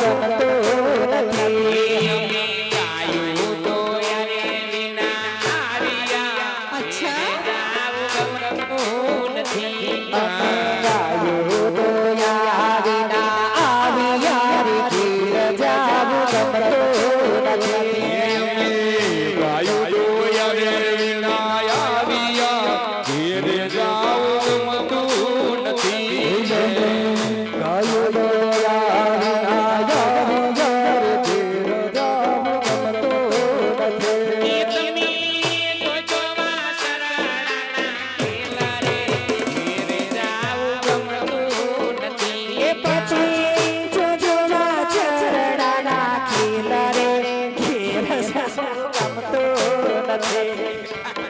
Thank you. Hey, hey, hey.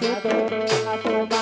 તો